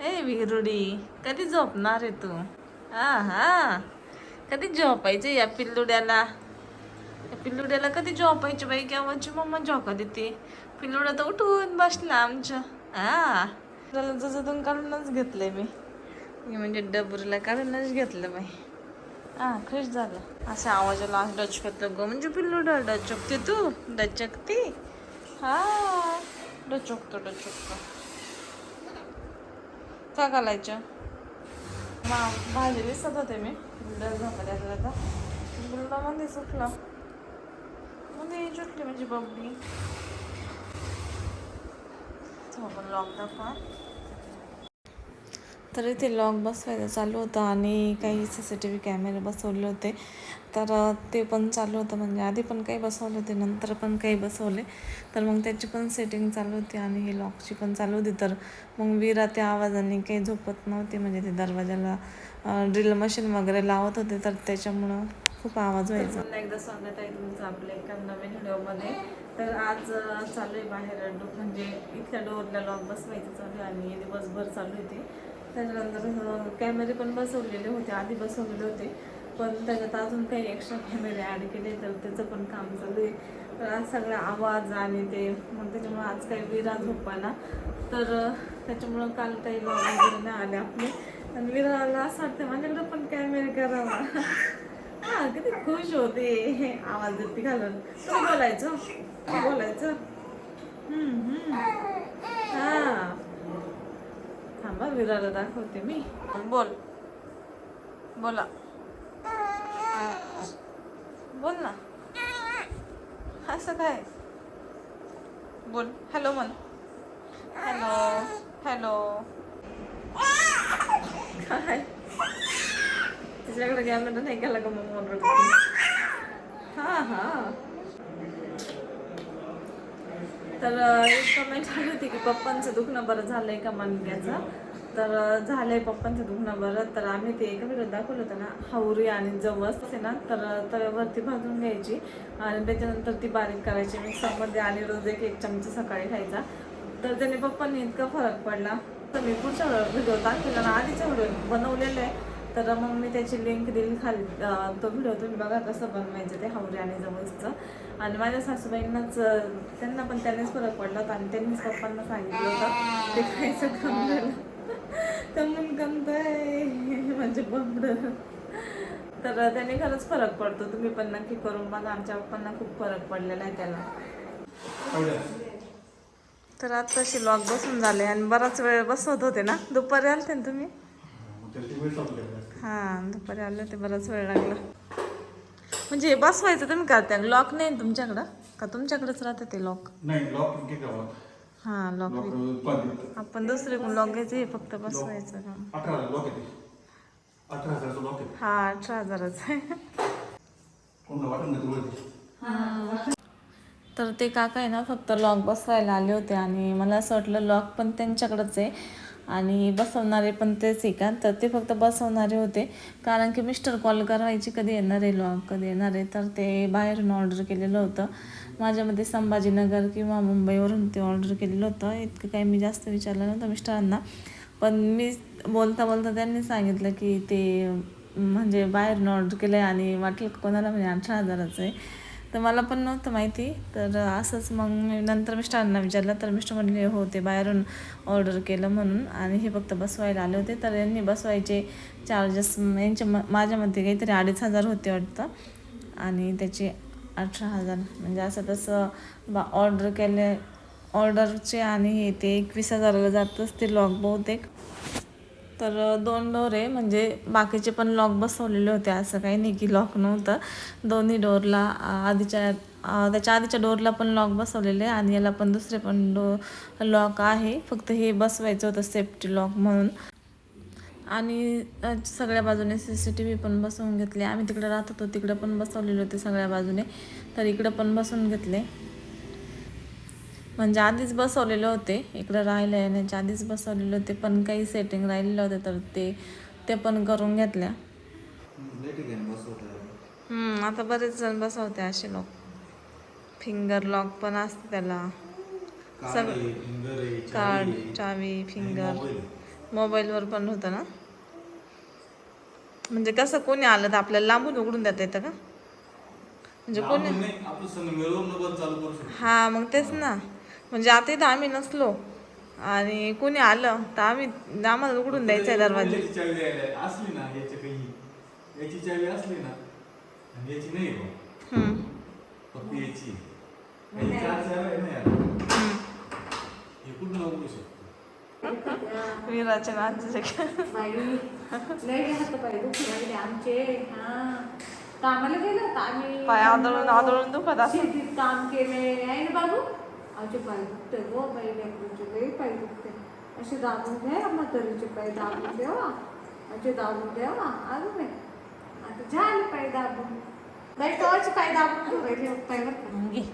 ए विरुडी कधी झोपणार आहे तू? हा हा. कधी झोपायचं या पिल्लुड्याला? या पिल्लुड्याला कधी झोपायची बाई? केव्हाची मम्मा झोका देते? पिल्लुडा तर उठून बसला आमच्या. हा. त्याला जसं काढूनच घेतलंय मी. मी म्हणजे डबरीला काढूनच घेतलं बाई. हा खुश झालं. असं आवाजाला डचकत ग. म्हणजे पिल्लुडा डचकते तू? डचकती? हा. डचकतो डचकतो. का घालायच्या? मा भाजी दिसत होते मी. बुलडा झोपत यायला आता. बुलडा मध्ये सुटला. मध्ये सुटली म्हणजे बबडी आपण लॉक दाखवा. तर इथे लॉक बसवायचं चालू होतं आणि काही सी सी टी व्ही कॅमेरे बसवले होते. तर ते पण चालू होतं. म्हणजे आधी पण काही बसवले होते नंतर पण काही बसवले. तर मग त्याची पण सेटिंग चालू होती आणि हे लॉकची पण चालू होती. तर मग विरा त्या आवाजाने काही झोपत नव्हती. म्हणजे ते दरवाजाला ड्रिल मशीन वगैरे लावत होते. तर त्याच्यामुळं खूप आवाज व्हायचा. पुन्हा एकदा स्वागत आहे तुमचं आपल्या एका नवीन व्हिडिओमध्ये. तर आज चालू आहे बाहेर डो म्हणजे इथल्या डोअरला लॉक बसवायचं चालू आहे आणि दिवसभर चालू होते त्याच्यानंतर कॅमेरे पण बसवलेले होते आधी बसवलेले होते. पण त्याच्यात अजून काही एक्स्ट्रा कॅमेरे ॲड केले तर त्याचं पण काम चालू आहे. तर आज सगळा आवाज आणि ते मग त्याच्यामुळे आज काही विरा झोपायला तर त्याच्यामुळं काल काही वगैरे नाही आले आपले. आणि विराला असं वाटतं माझ्याकडं पण कॅमेरे करावा. हा किती खुश होते. आवाज देते घालून. तू बोलायचं? बोलायचं? हां हा. थांबा विराला दाखवते मी. बोल. बोला. बोल ना. असं काय? बोल. हॅलो म्हण. हॅलो. हॅलो. काय? तिच्याकडे कॅमेरा नाही गेला का मग ओरडते हा हा. तर एक कमेंट आली होती की पप्पांचं दुखणं बरं झालंय का मणक्याचं तर झालं झालंय पप्पांचं दुखणं बरं. तर आम्ही ते एका व्हिडिओ दाखवलं होतं ना हावरी आणि जवस असते ना तर तव्यावरती भाजून घ्यायची. आणि त्याच्यानंतर ती बारीक करायची. मिक्सरमध्ये आणि रोज एक एक चमचा सकाळी खायचा. तर त्याने पप्पांनी इतका फरक पडला. तर मी पुढच्या व्हिडिओ दाखवला ना आधीचा व्हिडिओ बनवलेला आहे. तर मग मी त्याची लिंक दिली खाली. तो व्हिडिओ तुम्ही बघा कसं बनवायचं ते हावरे आणि जवळचं आणि माझ्या सासूबाईंनाच त्यांना पण त्यांनीच फरक पडला होता. आणि त्यांनीच पप्पांना सांगितलं होतं. ते खायचं कमी झालं. कमून आहे म्हणजे बंबड तर त्याने खरंच फरक पडतो. तुम्ही पण नक्की करून बघा. आमच्या पप्पांना खूप फरक पडलेला आहे त्याला. तर आत्ताशी लॉक बसून झाले आणि बराच वेळ बसवत होते ना? दुपारी आलते ना तुम्ही? हां दुपारी आले होते. बराच वेळ लागला. म्हणजे बसवायचं तुम्ही करता लॉक नाही तुमच्याकडं? का तुमच्याकडेच राहते ते लॉक नाही लॉक हां लॉक पाच आपण दुसरे लॉक घ्यायचं हे फक्त बसवायचं हा अठरा हजाराचं तर ते काका आहे ना फक्त लॉक बसवायला आले होते आणि मला असं वाटलं लॉक पण त्यांच्याकडंच आहे. आणि बसवणारे पण तेच आहे का? तर ते फक्त बसवणारे होते. कारण की मिस्टर कॉल करायची कधी येणार आहे लॉ कधी येणार आहे? तर ते बाहेरून ऑर्डर केलेलं होतं. माझ्यामध्ये संभाजीनगर किंवा मुंबईवरून ते ऑर्डर केलेलं होतं. इतकं काही मी जास्त विचारलं नव्हतं मिस्टरांना. पण मी बोलता बोलता त्यांनी सांगितलं की ते म्हणजे बाहेरून ऑर्डर केलं आहे आणि वाटलं का कोणाला म्हणजे अठरा हजाराचं आहे. तर मला पण नव्हतं माहिती. तर असंच मग मी नंतर मिस्टरांना विचारलं तर मिस्टर म्हणले हो ते बाहेरून ऑर्डर केलं म्हणून आणि हे फक्त बसवायला आले होते. तर यांनी बसवायचे चार्जेस यांच्या म माझ्यामध्ये काहीतरी अडीच हजार होते वाटतं. आणि त्याचे अठरा हजार म्हणजे असं तसं बा ऑर्डर केले ऑर्डरचे आणि हे ते एकवीस हजाराला जातच ते लॉक बहुतेक. तर दोन डोर आहे. म्हणजे बाकीचे पण लॉक बसवलेले होते. असं काही नाही की लॉक नव्हतं. दोन्ही डोरला आधीच्या त्याच्या आधीच्या डोरला पण लॉक बसवलेले आणि याला पण दुसरे पण डो लॉक आहे. फक्त हे बसवायचं होतं सेफ्टी लॉक म्हणून. आणि सगळ्या बाजूने सी सी टी व्ही पण बसवून घेतले. आम्ही तिकडे राहत होतो. तिकडं पण बसवलेले होते सगळ्या बाजूने. तर इकडं पण बसवून घेतले. म्हणजे आधीच बसवलेले होते. इकडं राहायला येण्याच्या आधीच बसवलेले होते पण काही सेटिंग राहिलेलं होते तर ते ते पण करून घेतल्या. हम्म, आता बरेच जण बसवते असे लोक. फिंगर लॉक पण असते त्याला. सग कार्ड चावी फिंगर मोबाईलवर पण होतं ना? म्हणजे कसं कोणी आलं तर आपल्याला लांबून उघडून देता येतं का? म्हणजे कोणी हा मग तेच ना. म्हणजे आता इथं आम्ही नसलो. आणि कोणी आलं तर आम्ही आम्हाला उघडून द्यायचा आहे दरवाजा. याची चावी द्यायला असली ना याच्या काही याची चावी असली ना आणि याची नाही हो. हम्म. फक्त याची. याची चार चावी आहे ना यार हे कुठं उघडू शकतो? वीराच्या नाचचे बाई लय हात पाय दुखू लागले आमचे. हा. कामाला गेलो होतो आम्ही. पाय आदळून आदळून दुखत असं शेतीत काम केले आहे ना बाबू? आमचे पाय दुखते गो बाई लेकरूचे लई पाय दुखते. असे दाबून द्या म्हातारीचे पाय दाबून द्यावा असे दाबून द्यावा अजून नाही. आता झाले पाय दाबून. बाई तवाचे पाय दाबून राहिले पाय बरं का.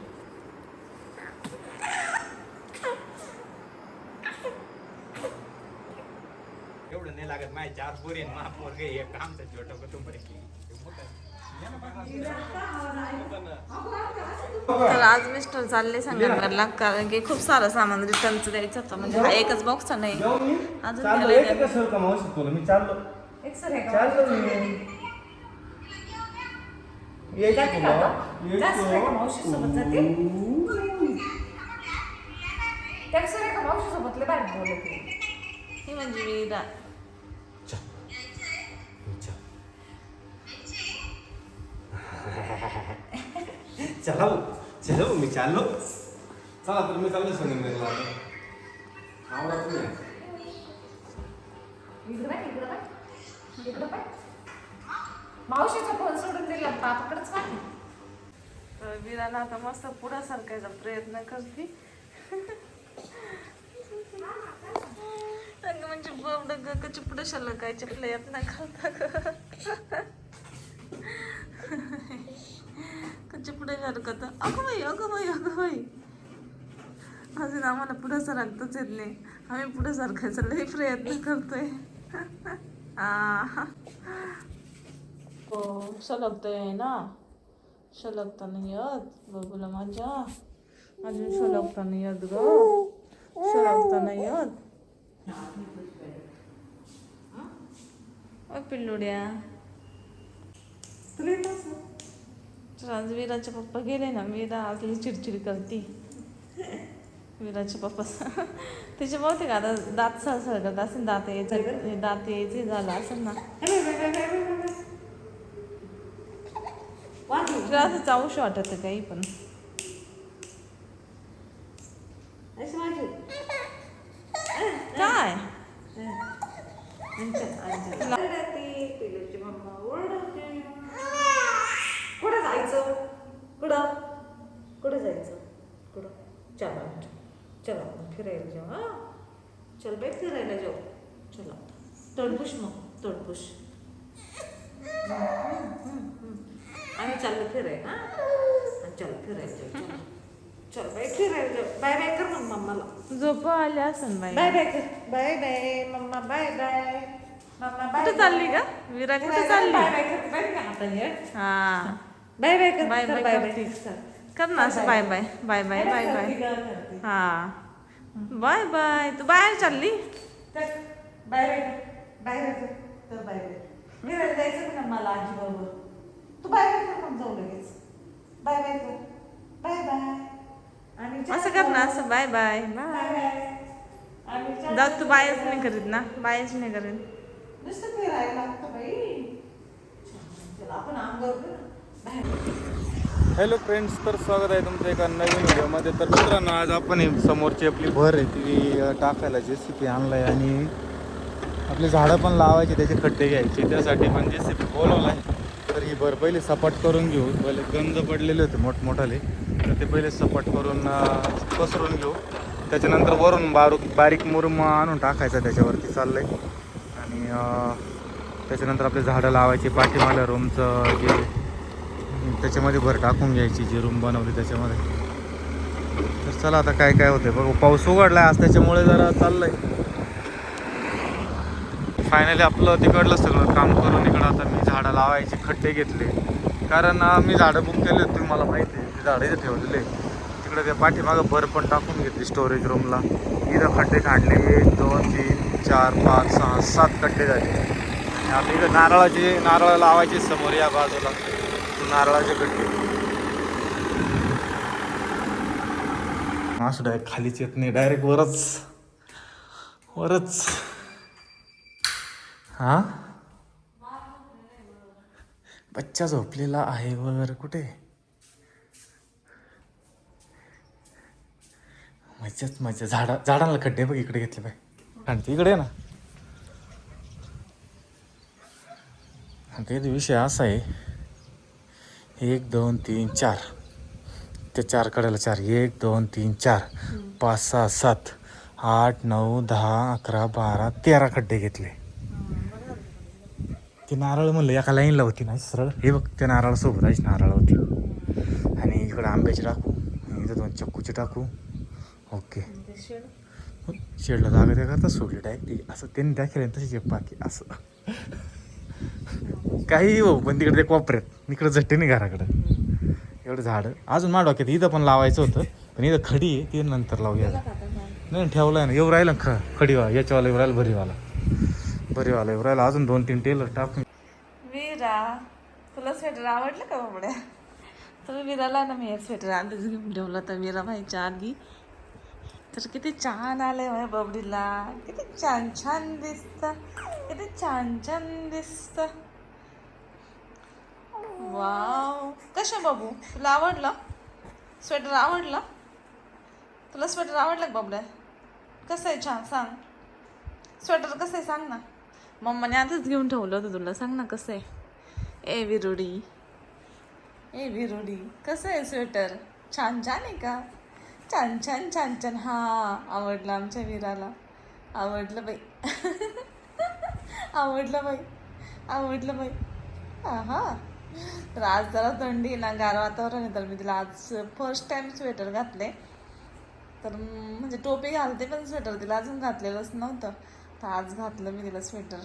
एवढं नाही लागत माझ्या चार पोरी मा पोरग एक आमचं छोटं कुटुंब आहे. तर आज मिस्टर चालले संगमनेरला कारण की खूप सारं सामान रिटर्नचं द्यायचं होतं. म्हणजे हा एकच बॉक्स नाही. अजून चाललो मी चाललो? चाललो मी. जाते का आता? जास्त का मावशीसोबत जाते? त्या बोलत. ही म्हणजे वीरा चला चलो मी चाललो चला तर मी चाललो संगमनेरला आता. मावशीचा फोन सोडून दिला तर वीराला आता मस्त पुढं सरकायचा प्रयत्न करते. अगं म्हणजे ग पुढे शलकायचे प्रयत्न करता. ग कची पुढे सरकत अगं बाई अगं बाई अगं बाई. अजून आम्हाला पुढं सरकताच येत नाही. आम्ही पुढे सरकायचा लई प्रयत्न करतोय. आ. हो सलगतोय ना? शलगता नाही येत बघूला माझ्या. अजून शलगता नाही येत ग. शलगता नाही येत. पिल्लुड्या. आज वीराचे पप्पा गेले ना वीरा आज लई चिडचिड करते वीराचे पप्पा तिचे बहुतेक आता दात सळसळ करत असेल दात यायचं दात यायचे झालं असेल ना. तुला असं चावूशी वाटत काही पण. काय अंचल, अंचल. ओरडते, पिल्लूची मम्मा ओरडते. कुठं जायचं? कुठं? कुठं जायचं? कुठं? चला चला आपण फिरायला जाऊ हा? चल बाई फिरायला जाऊ. चला. तडपुश मग तडपुश आम्ही चाललो फिरायला हा? आणि चल फिरायला जाऊ चला. चल बाई फिरायला जाऊ. बाय बाय कर मग मम्माला. झोप आले असेल बाई. बाय बाय कर. Bye bye mama bye bye. Mama bye कुठे चालली का विरा कुठे चालली? बाय बाय कर. बाय बाय आता ये. हा. बाय बाय कर बाय बाय बाय करते. बाय कर ना असं bye bye bye. Bye. Bye bye हा. Bye bye. तू बाहेर चालली? बाय बाय बाय बाय कर. कर बाय बाय. फिरायला जायचं मला आजी बरोबर तू बाय बाय कर मग जाऊ लगेच. बाय बाय कर. Bye bye. आणि असं कर ना. असं बाय बाय. बाय. आणि जाऊ तू. बायच नाही करीत ना. बायच नाही करीत. नुसतं फिरायला लागतं बाई. चला आपण. बाहेर हॅलो फ्रेंड्स तर स्वागत आहे तुमचं एका नवीन व्हिडिओमध्ये. तर मित्रांनो आज आपण समोरची आपली भर आहे ती टाकायला जे सी पी आणलं आहे आणि आपली झाडं पण लावायची त्याचे खड्डे घ्यायचे. त्यासाठी पण जे सी पी बोलवलं आहे. तर ही भर पहिले सपाट करून घेऊ. पहिले गंज पडलेले होते मोठमोठाले. तर ते पहिले सपाट करून पसरून घेऊ. त्याच्यानंतर वरून बारूक बारीक मुरुम आणून टाकायचा त्याच्यावरती चाललं आहे आणि त्याच्यानंतर आपले झाडं लावायची पाठीमाल्या रूमचं जे त्याच्यामध्ये भर टाकून घ्यायची जी रूम बनवली त्याच्यामध्ये. तर चला आता काय काय होते बघू पाऊस उघडलाय आज त्याच्यामुळे जरा चाललंय. फायनली आपलं तिकडलं सगळं काम करून इकडं आता मी झाडं लावायचे खड्डे घेतले. कारण मी झाडं बुक केले होते मला माहिती आहे. ते झाडं इथे ठेवलेले तिकडे त्या पाठीमागं भर पण टाकून घेतली स्टोरेज रूमला इथं खड्डे काढले एक दोन तीन चार पाच सहा सात खड्डे झाले. आणि आता इथं नारळाचे नारळ लावायचे समोर या बाजूला. नारळाचे कट्टे. असं डायरेक्ट खालीच येत नाही डायरेक्ट वरच. वरच. हा? बच्चा झोपलेला आहे वर. कुठे? मज्जाच मजा झाडा झाडांना खड्डे बघ इकडे घेतले पाय आणि इकडे आहे ना. काही विषय असा आहे. एक दोन तीन चार. त्या चार कडेला चार. एक दोन तीन चार. पाच सहा सात आठ नऊ दहा अकरा बारा तेरा खड्डे घेतले. ते नारळ म्हणलं एका लाईनला होती ना सरळ. हे बघ त्या नारळासोबत आहेच नारळ होती. आणि इकडे आंब्याचे टाकू. आणि इथं दोन चक्कूचे टाकू. ओके. शेडला जागा त्या करता सोडली डायरेक्ट असं त्यांनी दाखवलं तशीच एक बाकी. असं. काही हो पण तिकडे ते कोपऱ्यात. इकडे झट्टे नाही घराकडं. एवढं झाडं. अजून मा डोक्यात इथं पण लावायचं होतं पण इथं खडी आहे ते नंतर लावूया नाही ठेवलं ना. येऊ राहिलं ख खडी वा याच्यावाला येऊ राहिलं भरीवाला. भरीवाला येऊ राहिला. अजून दोन तीन टेलर टाकून. वीरा तुला स्वेटर आवडलं का बाबड्या? तर वीराला ना मी हे स्वेटर आणलं घेऊन ठेवलं तर वीरा छान आधी. तर किती छान आलंय माझ्या बबडीला. किती छान छान दिसत. किती छान छान दिसतं. वाव. कशा बाबू? तुला आवडलं? स्वेटर आवडलं? तुला स्वेटर आवडलं का बाबड्या? कसं आहे? छान सांग. स्वेटर कसं आहे? सांग ना. मम्माने आधीच घेऊन ठेवलं होतं तुला. सांग ना कसं आहे? ए विरुडी. ए विरुडी कसं आहे स्वेटर? छान छान आहे का? छान छान छान छान. हा आवडलं आमच्या वीराला. आवडलं बाई. आवडलं बाई. आवडलं बाई. हा हा तर आज जरा थंडी ना गार वातावरण आहे तर मी तिला आज फर्स्ट टाइम स्वेटर घातले. तर म्हणजे टोपी घालते पण स्वेटर तिला अजून घातलेलंच नव्हतं. तर आज घातलं मी तिला स्वेटर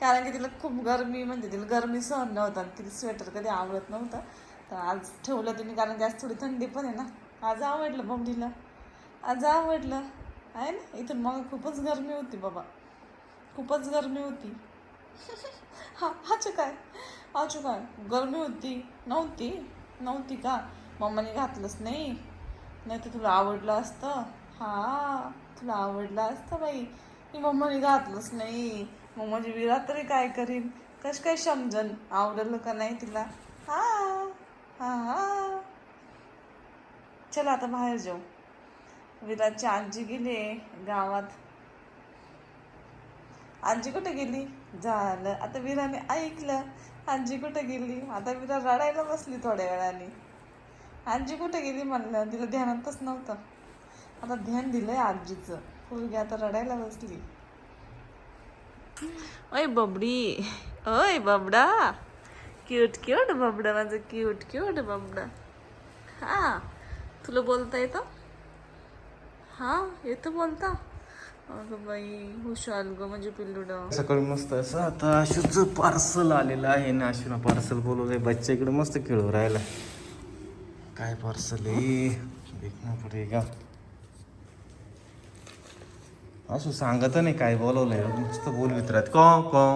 कारण की तिला खूप गरमी म्हणजे तिला गरमी सहन नव्हतं आणि तिला स्वेटर कधी आवडत नव्हतं. तर आज ठेवलं तुम्ही कारण की आज थोडी थंडी पण आहे ना. आज आवडलं बबडीला. आज आवडलं. आहे ना? इथून मग खूपच गरमी होती बाबा. खूपच गरमी होती. हा हाच काय आजू काय गरमी होती नव्हती नव्हती का? मम्माने घातलंच नाही. नाही तर तुला आवडलं असतं. हा तुला आवडलं असतं बाई. मी मम्माने घातलंच नाही. मग माझी विरा तरी काय करीन? कश काय समजन? आवडलं का नाही तिला? हा हा हा. चला आता बाहेर जाऊ. विराची आजी गेली गावात. आजी कुठे गेली? झालं. आता वीराने ऐकलं. आजी कुठं गेली? आता विरा रडायला बसली थोड्या वेळाने. आजी कुठं गेली म्हणलं? तिला ध्यानातच नव्हतं. आता ध्यान दिलंय आजीचं. मुलगी आता रडायला बसली. ओय बबडी. ओय बबडा. क्यूट क्यूट बबडा माझं. क्यूट क्यूट बबडा. हा. तुला बोलता येतं? हा येतं बोलता. अगं बाई हुशाल ग म्हणजे पिल्लुडं. सकाळी मस्त असं. आता आशूचं पार्सल आलेलं आहे ना. आशूनं पार्सल बोलवलंय. बच्चा इकडे मस्त खेळू राहिला. काय पार्सल आहे? देखना पडेगा असं सांगत नाही काय बोलवलंय. मस्त बोल राहत. कॉ कॉ.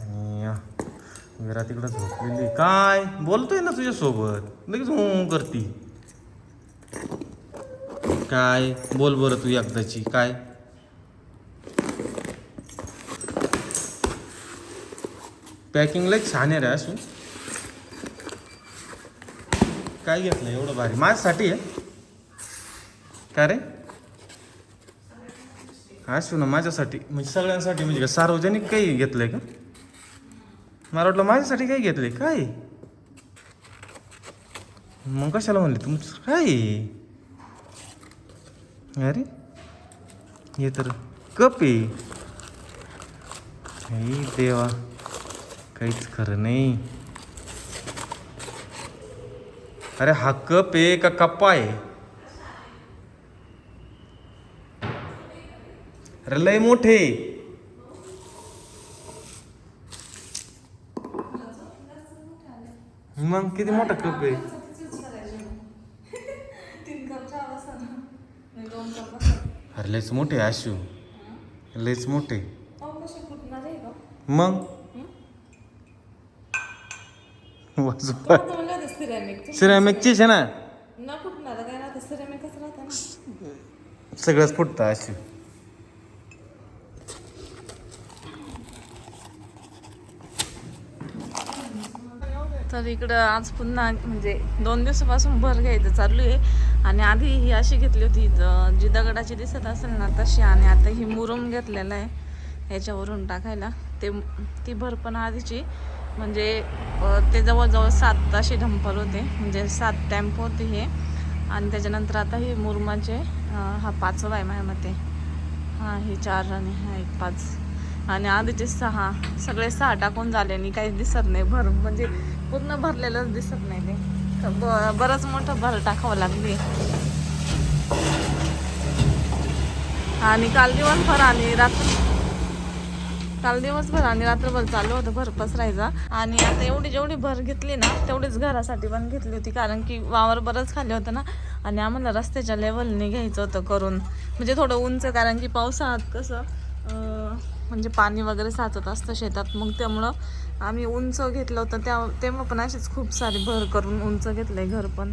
आणि विरा तिकडं झोपलेली. काय? बोलतोय ना तुझ्यासोबत. लगेच हू करती. काय? बोल बरं तू एकदाची काय? पॅकिंगला एक छान आहे रे असू काय घेतलं एवढं भारी? माझ्यासाठी आहे. काय रे? असू ना माझ्यासाठी म्हणजे सगळ्यांसाठी म्हणजे का सार्वजनिक काही घेतलंय का? मला वाटलं माझ्यासाठी काही घेतलंय काय? मग कशाला म्हणले तुमचं काय? अरे हे तर कप आहे. आई देवा काहीच खरं नाही. अरे हा कप आहे का कप्पा आहे? अरे लय मोठे. मग किती मोठा कप आहे? अरे लयच मोठे आशू. लयच मोठे. मग? सिरॅमिकचीच आहे ना? न फुटणार काय राहतं सिरॅमिकच राहतं ना. सगळंच फुटतं अशी तर इकडं आज पुन्हा म्हणजे दोन दिवसापासून भर घ्यायचं चालू आहे. आणि आधी ही अशी घेतली होती जी दगडाची दिसत असेल ना तशी आणि आता ही मुरुम घेतलेला आहे याच्यावरून टाकायला. ते ती भरपण आधीची म्हणजे ते जवळजवळ सात असे ढंपर होते म्हणजे सात टॅम्प होते हे. आणि त्याच्यानंतर आता हे मुरुमाचे हा पाचवा आहे माझ्या मते. हां हे चार आणि हा एक पाच. आणि आधीचे सहा सगळे सहा टाकून झाले आणि काही दिसत नाही भर म्हणजे पूर्ण भरलेलंच दिसत नाही ते. तर ब बरंच मोठं भर टाकावं लागली. आणि काल दिवसभर आणि रात्र काल दिवसभर आणि रात्रभर चालू होतं भर पसरायचा. आणि आता एवढी जेवढी भर घेतली ना तेवढीच घरासाठी पण घेतली होती कारण की वावर बरंच खाली होतं ना. आणि आम्हाला रस्त्याच्या लेवलने घ्यायचं होतं करून. म्हणजे थोडं उंच कारण की पावसाळ्यात कसं म्हणजे पाणी वगैरे साचत असतं शेतात. मग त्यामुळं आम्ही उंच घेतलं होतं त्या तेव्हा पण अशीच खूप सारी भर करून उंच घेतलंय घर पण.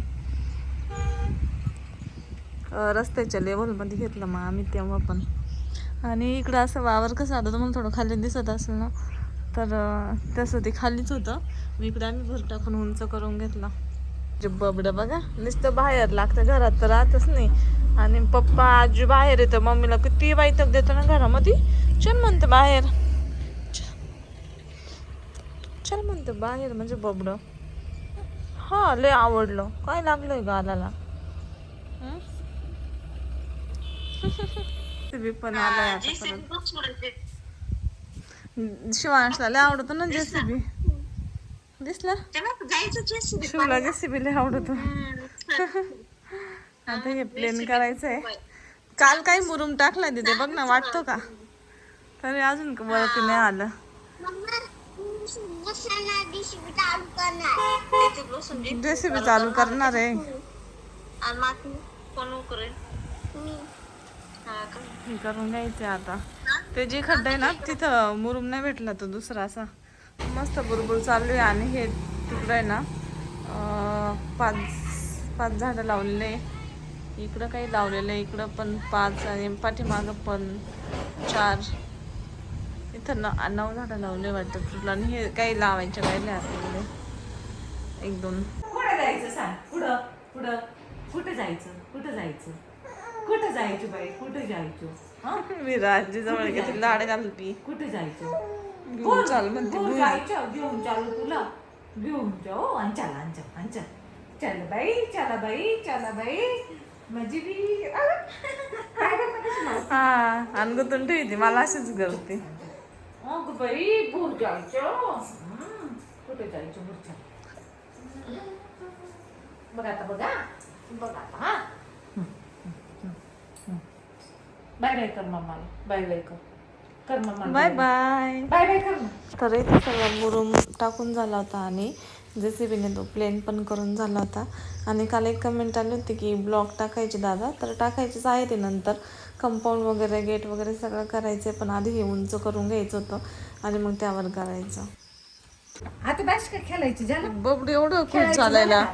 रस्त्याच्या लेवलमध्ये घेतलं मग आम्ही तेव्हा पण. आणि इकडं असं वावर कसं आता तुम्हाला थोडं खाली दिसत असेल ना तर तसं ते खालीच होतं. मग इकडं आम्ही भर टाकून उंच करून घेतला. जे बबडं बघा नुसतं बाहेर लागतं घरात तर राहतच नाही. आणि पप्पा आजी बाहेर येतं मम्मीला किती वाईटक देतो ना घरामध्ये. चल म्हणतं बाहेर. चल म्हणतं बाहेर म्हणजे बबडं. हा लय आवडलं. काय लागलंय गालाला पण आलाय. शिवांशला लय आवडतो ना जेसीबी. दिसला? शिवला जेसीबी लय आवडतो. आता हे प्लेन करायचंय. काल काही मुरुम टाकलाय तिथे बघ ना वाटतो का? तरी अजून क- वरती नाही आलं. जेसीबी चालू करणार. आहे. हे करून घ्यायचे आता. ते जे खड्डा आहे ना तिथं मुरुम नाही भेटला तो दुसरा असा. मस्त बुरबुर चालू आहे आणि हे तिकडं आहे ना अं, पाच पाच झाडं लावलेले आहे. इकडं काही लावलेलं आहे इकडं पण पाच आणि पाठीमागं पण चार. इथं न नऊ झाडं लावले वाटतं टोटल आणि हे काही लावायचे राहिले आता इकडे. एक दोन. कुठे जायचं सांग? पुढं पुढं. कुठे जायचं? कुठं जायचं? कुठं जायचं बाई? कुठे जायचं? हा? विराजी जवळ किती लाड घालती. कुठे जायचं? घेऊन चाल म्हणते हो. जायचं? घेऊन चालू तुला. घेऊन जाऊ आणि चला आणि चला आणि चल. चल बाई चला बाई चला बाई. माझी बी? हा आणि गुंतून ठेवते. मला अशीच करते अगं बाई भूर जायचं कुठे जायचं भूर बघा आता बघा. बघा आता हा. बाय बाय कर बाय बाय कर. कर mama bye bye. Bye bye कर. तर इथे सगळा मुरुम टाकून झाला होता आणि जेसीबीने तो प्लेन पण करून झाला होता. आणि काल एक कमेंट आली होती की ब्लॉक टाकायचे दादा. तर टाकायचेच आहे ते नंतर. कंपाऊंड वगैरे गेट वगैरे सगळं करायचं पण आधी हे उंच करून घ्यायचं होतं आणि मग त्यावर करायचं. आता बॅस का खेळायचं झालं? बबडी एवढं खूप खेळायचं चालायला.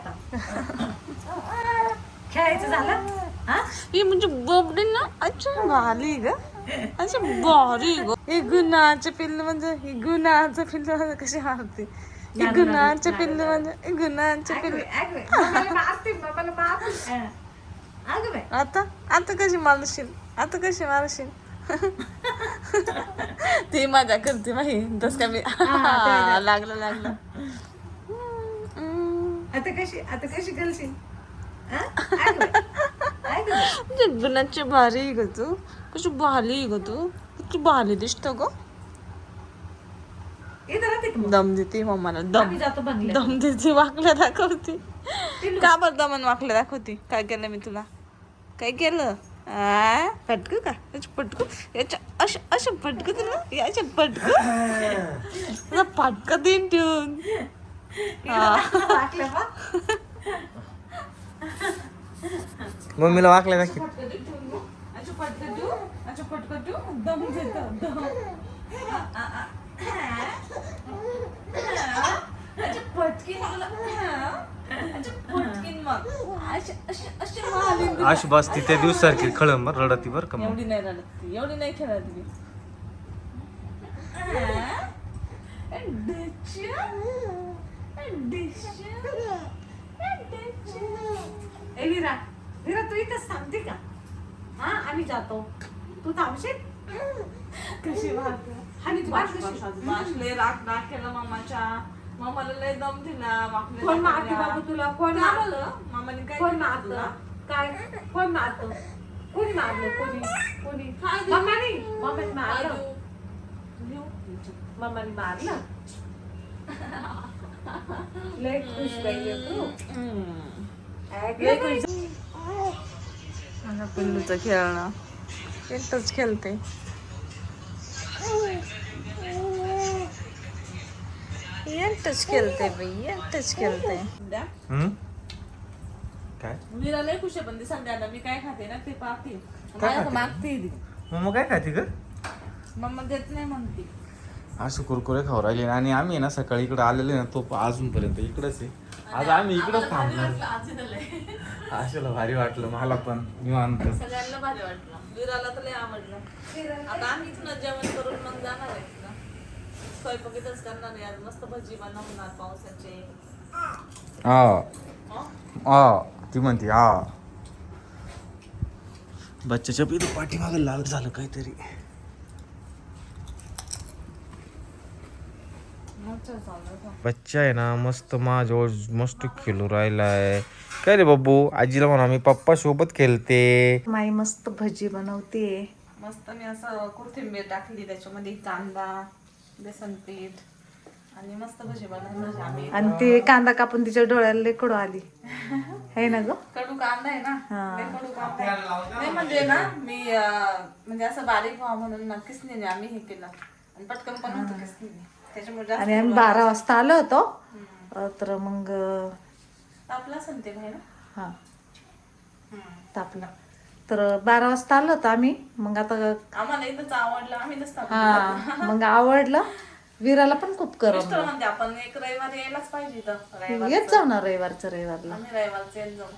खेळायचं झालं? हा? ही म्हणजे बबडी ना अच्छा भारी ग. अच्छा भारी ग. हे गुन्हाचे पिल्ल म्हणजे ही गुन्हाचं पिल्ल म्हणजे कशी मारते ही गुन्हाचे पिल्ल म्हणजे हे गुन्हाचे अगं पिल्ल. आता आता कशी मारशील? आता कशी मारशील? ती मजा करते माही तस का मी हा, लागलं लागलं. आता कशी आता कशी करशील? हा? बाई. बाई. म्हणजे भारी ग तू. कशी भाली ग तू. किती भाली दिसत ग. इथं राहते का मग? दम देते मम्माला दम. आम्ही जातो बंगल्यात. दम देते वाकल्या दाखवते. का बरं दमन वाकल्या दाखवते? काय केलं मी तुला? काय केलं? आ पटकू का याच्या पटकू याच्या अशा अशा पटकू तुला याच्या पटकू तुला पटकं देईन ठेवून हा. वाकलं बा. मम्मीला वाकल्या दाखव फटकं देऊन ठेवून गं. अच्छा, अच्छा पटकटू अच्छा पटकटू दम देतो दम अच्छा पटकीन तुला अच्छा पटकीन मग अशी अशी अशी मारली आश बस ती त्या दिवसासारखी खळंबर रडती बरं का मग? एवढी नाही रडत. ती एवढी नाही खेळत ती. ए विरा. विरा तू इथंच थांबते का? हा आम्ही जातो. तू थांबशील? कशी वाटते आणि तू कशी? राग राग केला मामाच्या. मामाला लय दम दिला कोण मारते बाबू तुला? कोण काय झालं? मामाने काय कोण केलं तुला? काय? कोण मारतं? कोणी मारलं? कोणी? कोणी? काय देऊ? मम्मानी मम्मानी काय मारलं? देऊ? देऊ? मम्मानी मारलं? लय खुश पाहिजे तू. लय? खुश. पिल्लूचं खेळणं. एकटंच खेळते. एकटंच खेळते बाई एकटंच खेळते हम्म? काय? मीरा लय खुश आहे पण ती संध्याला मी काय खाते ना ते पाहते. काय मला खाते? मागते ती. मग काय खाते ग? मम्मा देत नाही म्हणते. असं कुरकुरे खाऊ राहिले आणि आम्ही आहे ना सकाळी इकडे आलेले ना तो अजूनपर्यंत इकडंच आहे. आज आम्ही इकडंच थांबणार. आशाला भारी वाटलं मला पण निवांत. सगळ्यांना भारी वाटलं. वीराला तर लय आवडलं. आता आम्ही इथनं जेवण करून मग जाणार आहे. स्वयंपाक इथंच करणार आहे आज मस्त भजी बनवणार पावसाचे. हा हं? हा ती म्हणते हा बच्च्याच्या पिढी पाठीमागं लाल झालं काहीतरी? बच्चा आहे ना मस्त माझ्यावर मस्त खेळू राहिलाय. काय रे बाबू आजीला म्हणा मी पप्पा सोबत खेळते. माई मस्त भजी बनवते. मस्त मी असं कोथिंबीर टाकली त्याच्यामध्ये कांदा बेसन पीठ आणि मस्त भजी बनवणार आम्ही आणि ते कांदा कापून तिच्या डोळ्याला लेकडो आली. है ना ग? कडू कांदा आहे ना. लय कडू कांदा आहे. नाही म्हणजे ना मी अं, म्हणजे असं बारीक व्हावं म्हणून ना किसनीने आम्ही हे केलं. आणि पटकन पण होतं त्याच्यामुळे जास्त आणि आम्ही बारा वाजता आलो होतो. अ, तर मग अ, आपला संते भाई ना हा. तापला. तर बारा वाजता आलो होतो आम्ही. मग आता आम्हाला इथंच आवडलं आम्ही हा मग आवडलं. विराला पण खूप मिस्टर म्हणते आपण एक रविवार यायलाच पाहिजे इथं. येत जाऊ ना रविवारचं रविवारला. आम्ही रविवारचे येत जाऊ.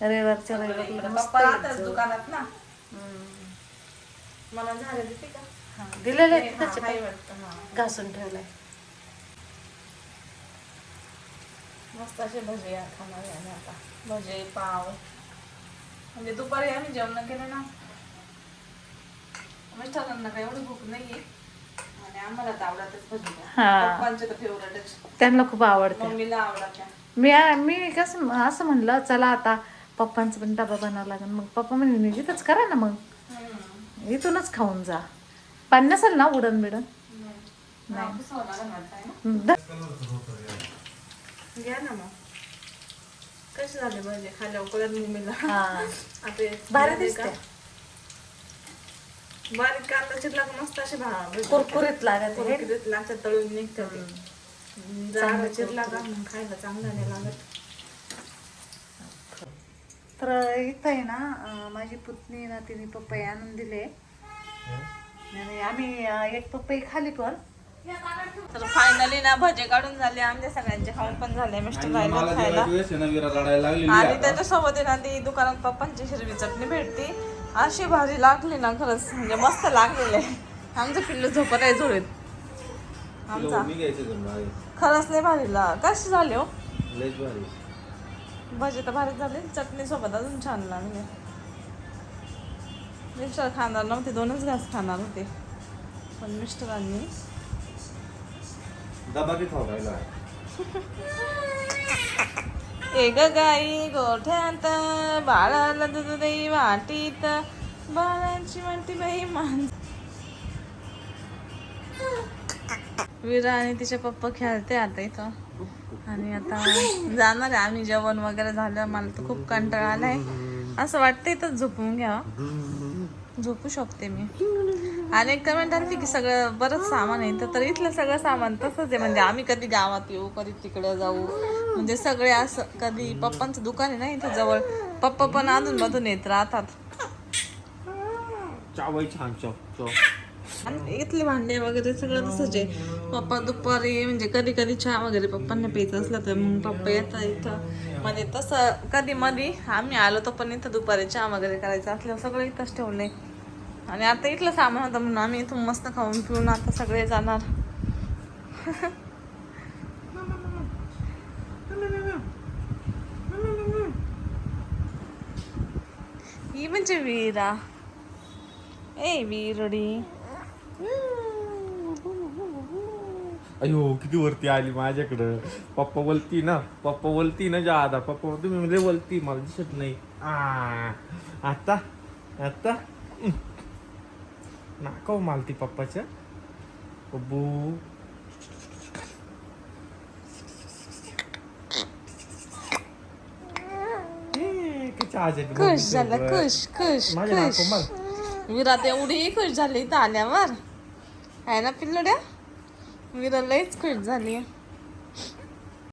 रविवारच्या रविवारला इकडे मस्त पप्पा राहतात दुकानात ना. मला झाले देते का? दिलेले हा, आहेत त्याचे हाय वाटतं, हा. घासून ठेवलाय. मस्त असे भजे खाणार आहे आम्ही आता. भजे पाव. म्हणजे दुपारी आम्ही जेवण केलं ना मिस्टरांना एवढी भूक नाहीये. आणि आम्हाला तर आवडतच भजी हा. पप्पांचे तर फेवरेटच त्यांना खूप आवडते. मम्मीला आवडत मी मी कसं असं म्हणलं चला आता पप्पांचा पण डबा बनावा लागेल. मग पप्पा म्हणे इथंच करा ना मग. इथूनच खाऊन जा. पाणी नसेल ना उडण बिडण द- घ्या ना मग. कसे झाले मम्मीला हा. आता हे भारी झाले दिसते का? बारीक कांदा चिरला का मस्त असे कुरकुरीत लागत हे. कुरकुरीत लागतात तळून निघतात जरा चिरला का मग खायला चांगला नाही लागत तर इथं आहे ना माझी पुतणी ना तिने पपई आणून दिले आणि आम्ही एक पपई खाली पण तर फायनली ना भजे काढून झाले आमच्या सगळ्यांचे खाऊन पण झाले मिस्टर राहिले खायला. आणि त्याच्यासोबत ना ती दुकानात पप्पांची हिरवी चटणी भेटती. अशी भाजी लागली ना खरंच म्हणजे मस्त लागलेले आमचं पिल्लू झोपत आहे झोळीत. आमचा. खरंच नाही भारीला कशी झाली हो? भजी तर भारी झाली. चटणी सोबत अजून छान लागले. मिस्टर खाणार नव्हते दोनच घास खाणार होते. पण मिस्टरांनी बी खाऊ राहिला. ए ग गाई गोठ्यात बाळाला दूध देई वाटीत. बाळाची वाटी बाई मान विरा आणि तिचे पप्पा खेळते आता इथं. आणि आता जाणार आहे आम्ही. जेवण वगैरे झालं मला तर खूप कंटाळा आलाय. असं वाटतं इथं झोपून घ्या झोपू शकते मी. आणि एक कमेंट आली की सगळं बरंच सामान आहे. तर इथलं सगळं सामान तसंच आहे. म्हणजे आम्ही कधी गावात येऊ कधी तिकडे जाऊ. म्हणजे सगळे असं कधी पप्पांचं दुकान आहे ना इथं जवळ. पप्पा पण अधून मधून येत राहतात. छान आणि इथले भांडे वगैरे सगळं तसंच आहे. पप्पा दुपारी म्हणजे कधी कधी चहा वगैरे पप्पांना प्यायचं असलं तर मग पप्पा येतात इथं. म्हणजे तसं कधी मधी आम्ही आलो तर पण इथं दुपारी चहा वगैरे करायचं असल्यावर सगळं इथंच ठेवलंय. आणि आता इथलं सामान होतं म्हणून आम्ही इथून मस्त खाऊन पिऊन आता सगळे जाणार. ही म्हणजे वीरा. ए वीरडी. अयो किती वरती आली माझ्याकडं. पप्पा बोलती ना पप्पा बोलती ना जादा. पप्पा तुम्ही म्हणजे बोलती मला दिसत नाही. आ आता आता. नाकाव मालती पप्पाच्या बब्बू खुश झाला. खुश खुश खुश. विरात एवढी खुश झाली इथं आल्यावर. आहे ना पिल्लड्या? विरा लईच खुश झाली.